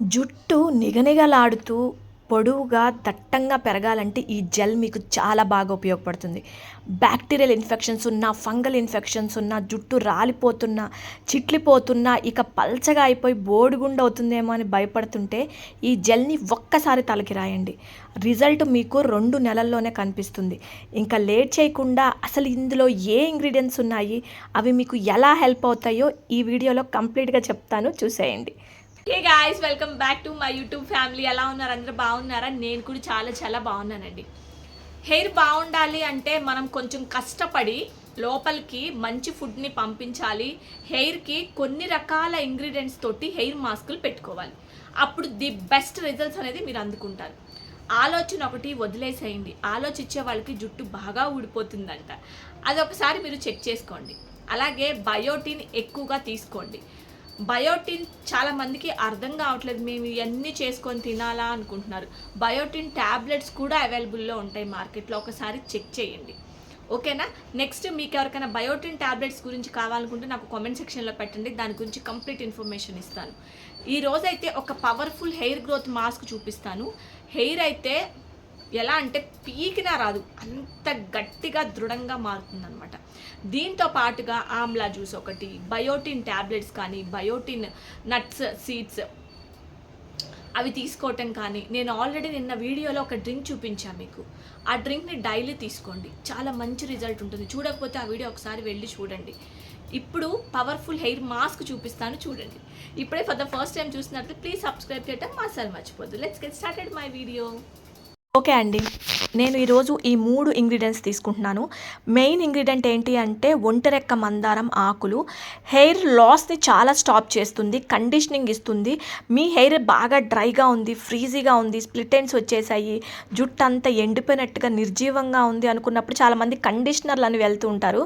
జుట్టు నిగనిగలాడుతూ పొడవుగా దట్టంగా పెరగాలంటే ఈ జెల్ మీకు చాలా బాగా ఉపయోగపడుతుంది. బ్యాక్టీరియల్ ఇన్ఫెక్షన్స్ ఉన్న ఫంగల్ ఇన్ఫెక్షన్స్ ఉన్న జుట్టు రాలిపోతున్నా చిట్లిపోతున్నా ఇక పల్చగా అయిపోయి బోడిగుండు అవుతుందేమో అని భయపడుతుంటే ఈ జెల్ని ఒక్కసారి తలకి రాయండి. రిజల్ట్ మీకు రెండు నెలల్లోనే కనిపిస్తుంది. ఇంకా లేట్ చేయకుండా అసలు ఇందులో ఏ ఇంగ్రీడియంట్స్ ఉన్నాయి అవి మీకు ఎలా హెల్ప్ అవుతాయో ఈ వీడియోలో కంప్లీట్గా చెప్తాను. చూసేయండి. Hey guys welcome back to my YouTube family ఎలా ఉన్నారు? అందరూ బాగున్నారా? నేను కూడా చాలా చాలా బాగున్నానండి. హెయిర్ బాగుండాలి అంటే మనం కొంచెం కష్టపడి లోపలికి మంచి ఫుడ్ని పంపించాలి. హెయిర్కి కొన్ని రకాల ఇంగ్రీడియంట్స్ తోటి హెయిర్ మాస్కులు పెట్టుకోవాలి. అప్పుడు ది బెస్ట్ రిజల్ట్స్ అనేది మీరు అందుకుంటారు. ఆలోచన ఒకటి వదిలేసేయండి. ఆలోచించే వాళ్ళకి జుట్టు బాగా ఊడిపోతుందంట. అది ఒకసారి మీరు చెక్ చేసుకోండి. అలాగే బయోటిన్ ఎక్కువగా తీసుకోండి. బయోటిన్ చాలా మందికి అర్థం కావట్లేదు మేము ఇవన్నీ చేసుకొని తినాలా అనుకుంటున్నారు. బయోటిన్ ట్యాబ్లెట్స్ కూడా అవైలబుల్లో ఉంటాయి మార్కెట్లో ఒకసారి చెక్ చేయండి. ఓకేనా? నెక్స్ట్ మీకు ఎవరికైనా బయోటిన్ ట్యాబ్లెట్స్ గురించి కావాలనుకుంటే నాకు కామెంట్ సెక్షన్లో పెట్టండి దాని గురించి కంప్లీట్ ఇన్ఫర్మేషన్ ఇస్తాను. ఈ రోజైతే ఒక పవర్ఫుల్ హెయిర్ గ్రోత్ మాస్క్ చూపిస్తాను. హెయిర్ అయితే ఎలా అంటే పీకినా రాదు. అంత గట్టిగా దృఢంగా మారుతుందనమాట దీంతో పాటుగా ఆమ్లా జ్యూస్ ఒకటి బయోటిన్ ట్యాబ్లెట్స్ కానీ బయోటిన్ నట్స్ సీడ్స్ అవి తీసుకోవటం కానీ నేను ఆల్రెడీ నిన్న వీడియోలో ఒక డ్రింక్ చూపించాను మీకు. ఆ డ్రింక్ని డైలీ తీసుకోండి. చాలా మంచి రిజల్ట్ ఉంటుంది. చూడకపోతే ఆ వీడియో ఒకసారి వెళ్ళి చూడండి. ఇప్పుడు పవర్ఫుల్ హెయిర్ మాస్క్ చూపిస్తాను చూడండి. ఇప్పుడే ఫర్ ద ఫస్ట్ టైం చూసినట్లయితే ప్లీజ్ సబ్స్క్రైబ్ చేయటం అసలు మర్చిపోద్దు let's get started my video. Okay అండి. నేను ఈరోజు ఈ మూడు ఇంగ్రీడియంట్స్ తీసుకుంటున్నాను. మెయిన్ ఇంగ్రీడియంట్ ఏంటి అంటే ఒంటరెక్క మందారం ఆకులు. హెయిర్ లాస్ని చాలా స్టాప్ చేస్తుంది కండిషనింగ్ ఇస్తుంది. మీ హెయిర్ బాగా డ్రైగా ఉంది ఫ్రీజీగా ఉంది స్ప్లిట్ ఎండ్స్ వచ్చేసాయి జుట్టు అంతా ఎండిపోయినట్టుగా నిర్జీవంగా ఉంది అనుకున్నప్పుడు చాలామంది కండిషనర్లు అని వెళ్తూ ఉంటారు.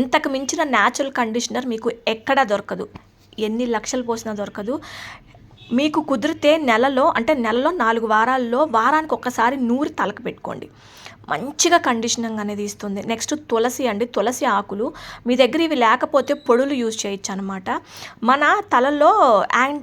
ఇంతకు మించిన న్యాచురల్ కండిషనర్ మీకు ఎక్కడా దొరకదు. ఎన్ని లక్షలు పోసినా దొరకదు. మీకు కుదిరితే నెలలో అంటే నెలలో నాలుగు వారాల్లో వారానికి ఒక్కసారి నూరి తలకు పెట్టుకోండి. మంచిగా కండిషనింగ్ అనేది ఇస్తుంది. నెక్స్ట్ తులసి అండి. తులసి ఆకులు మీ దగ్గర ఇవి లేకపోతే పొడులు యూజ్ చేయొచ్చు అనమాట మన తలలో యాండ్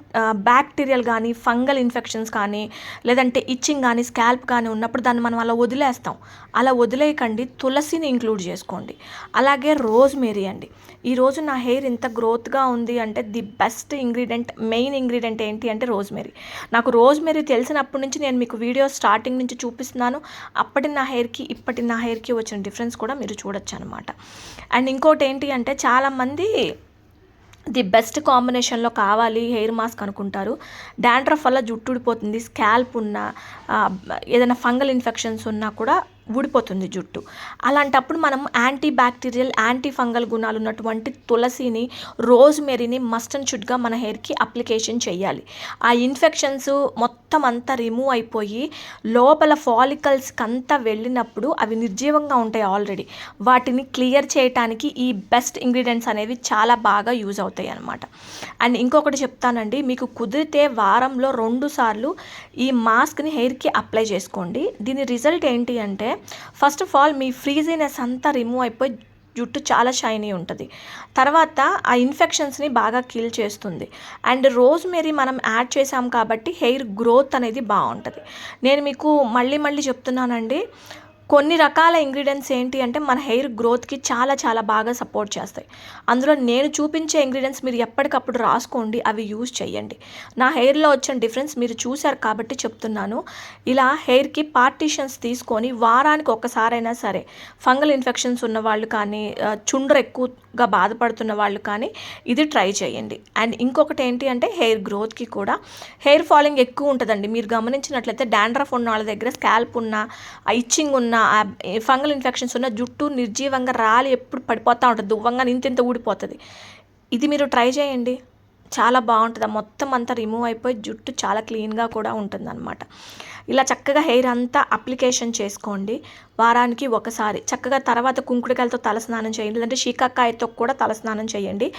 బ్యాక్టీరియల్ కానీ ఫంగల్ ఇన్ఫెక్షన్స్ కానీ లేదంటే ఇచ్చింగ్ కానీ స్కాల్ప్ కానీ ఉన్నప్పుడు దాన్ని మనం అలా వదిలేస్తాం. అలా వదిలేయకండి. తులసిని ఇంక్లూడ్ చేసుకోండి. అలాగే రోజ్మేరీ అండి. ఈరోజు నా హెయిర్ ఇంత గ్రోత్గా ఉంది అంటే the best ingredient main ingredient ఏంటి అంటే రోజ్మేరీ నాకు రోజ్మేరీ తెలిసినప్పటి నుంచి నేను మీకు వీడియో స్టార్టింగ్ నుంచి చూపిస్తున్నాను. అప్పటి నా హెయిర్కి ఇప్పటి నా హెయిర్కి వచ్చిన డిఫరెన్స్ కూడా మీరు చూడొచ్చు అనమాట అండ్ ఇంకోటి ఏంటి అంటే చాలామంది ది బెస్ట్ కాంబినేషన్లో కావాలి హెయిర్ మాస్క్ అనుకుంటారు. డాండ్రఫ్ వల్ల జుట్టు ఊడిపోతుంది స్కాల్ప్ ఉన్న ఏదైనా ఫంగల్ ఇన్ఫెక్షన్స్ ఉన్నా కూడా ఊడిపోతుంది జుట్టు. అలాంటప్పుడు మనం యాంటీ బ్యాక్టీరియల్ యాంటీ ఫంగల్ గుణాలు ఉన్నటువంటి తులసిని రోజ్మెరీని మస్ట్ అండ్ షుడ్గా మన హెయిర్కి అప్లికేషన్ చేయాలి. ఆ ఇన్ఫెక్షన్స్ మొత్తం అంతా రిమూవ్ అయిపోయి లోపల ఫాలికల్స్కి అంతా వెళ్ళినప్పుడు అవి నిర్జీవంగా ఉంటాయి ఆల్రెడీ. వాటిని క్లియర్ చేయడానికి ఈ బెస్ట్ ఇంగ్రీడియంట్స్ అనేవి చాలా బాగా యూజ్ అవుతాయి అనమాట అండ్ ఇంకొకటి చెప్తానండి మీకు కుదిరితే వారంలో రెండు సార్లు ఈ మాస్క్ని హెయిర్కి అప్లై చేసుకోండి. దీని రిజల్ట్ ఏంటి అంటే ఫస్ట్ ఆఫ్ ఆల్ మీ ఫ్రీజీనెస్ అంతా రిమూవ్ అయిపోయి జుట్టు చాలా షైనీ ఉంటుంది. తర్వాత ఆ ఇన్ఫెక్షన్స్ని బాగా కిల్ చేస్తుంది. అండ్ రోజ్మేరీ మనం యాడ్ చేసాం కాబట్టి హెయిర్ గ్రోత్ అనేది బాగుంటుంది. నేను మీకు మళ్ళీ మళ్ళీ చెప్తున్నానండి. కొన్ని రకాల ఇంగ్రీడియంట్స్ ఏంటి అంటే మన హెయిర్ గ్రోత్కి చాలా చాలా బాగా సపోర్ట్ చేస్తాయి. అందులో నేను చూపించే ఇంగ్రీడియంట్స్ మీరు ఎప్పటికప్పుడు రాసుకోండి అవి యూజ్ చేయండి. నా హెయిర్లో వచ్చిన డిఫరెన్స్ మీరు చూశారు కాబట్టి చెప్తున్నాను. ఇలా హెయిర్కి పార్టీషన్స్ తీసుకొని వారానికి ఒక్కసారైనా సరే ఫంగల్ ఇన్ఫెక్షన్స్ ఉన్న వాళ్ళు కానీ చుండ్ర ఎక్కువగా బాధపడుతున్న వాళ్ళు కానీ ఇది ట్రై చేయండి. అండ్ ఇంకొకటి ఏంటి అంటే హెయిర్ గ్రోత్కి కూడా హెయిర్ ఫాలింగ్ ఎక్కువ ఉంటుందండి. మీరు గమనించినట్లయితే డాండ్రఫ్ ఉన్న వాళ్ళ దగ్గర స్కాల్ప్ ఉన్న ఇచ్చింగ్ ఉన్న ఫంగల్ ఇన్ఫెక్షన్స్ ఉన్న జుట్టు నిర్జీవంగా రాలి ఎప్పుడు పడిపోతూ ఉంటుంది దువ్వంగా ఇంతింత ఊడిపోతుంది. ఇది మీరు ట్రై చేయండి. చాలా బాగుంటుంది. మొత్తం అంతా రిమూవ్ అయిపోయి జుట్టు చాలా క్లీన్గా కూడా ఉంటుందన్నమాట. ఇలా చక్కగా హెయిర్ అంతా అప్లికేషన్ చేసుకోండి. వారానికి ఒకసారి చక్కగా తర్వాత కుంకుడుకాయలతో తలస్నానం చేయండి. లేదంటే షీకాకాయతో కూడా తలస్నానం చేయండి.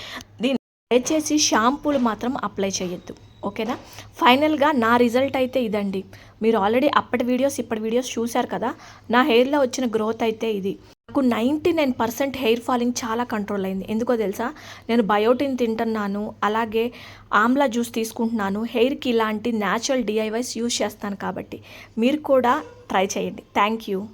దీన్ని దయచేసి షాంపూలు మాత్రం అప్లై చేయొద్దు. ఓకేనా? ఫైనల్గా నా రిజల్ట్ అయితే ఇదండి. మీరు ఆల్రెడీ అప్పటి వీడియోస్ ఇప్పటి వీడియోస్ చూశారు కదా? నా హెయిర్లో వచ్చిన గ్రోత్ అయితే ఇది. నాకు ninety nine percent hair falling చాలా కంట్రోల్ అయింది. ఎందుకో తెలుసా? నేను బయోటిన్ తింటున్నాను అలాగే ఆమ్లా జ్యూస్ తీసుకుంటున్నాను. హెయిర్కి ఇలాంటి న్యాచురల్ డిఐవైస్ యూస్ చేస్తాను కాబట్టి. మీరు కూడా ట్రై చేయండి. Thank you.